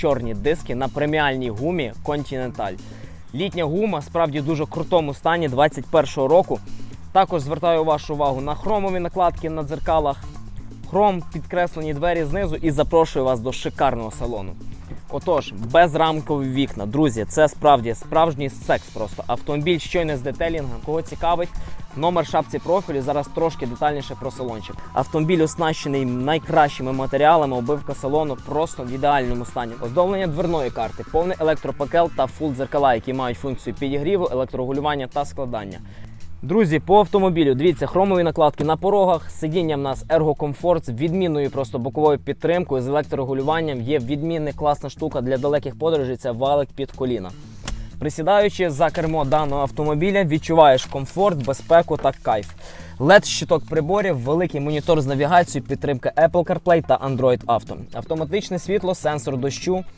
чорні диски на преміальній гумі Continental. Літня гума справді в дуже крутому стані 21-го року. Також звертаю вашу увагу на хромові накладки на дзеркалах, хром, підкреслені двері знизу і запрошую вас до шикарного салону. Отож, безрамкові вікна, друзі, це справді справжній секс просто. Автомобіль щойно з детелінгом. Кого цікавить, номер шапці профілю. Зараз трошки детальніше про салончик. Автомобіль оснащений найкращими матеріалами, обивка салону просто в ідеальному стані. Оздоблення дверної карти, повний електропакел та фул дзеркала, які мають функцію підігріву, електрогулювання та складання. Друзі, по автомобілю, дивіться, хромові накладки на порогах, сидіння в нас ергокомфорт з відмінною просто боковою підтримкою, з електрорегулюванням. Є відмінна класна штука для далеких подорожей, це валик під коліна. Присідаючи за кермо даного автомобіля, відчуваєш комфорт, безпеку та кайф. led щиток приборів, великий монітор з навігацією, підтримка Apple CarPlay та Android Auto. Автоматичне світло, сенсор дощу,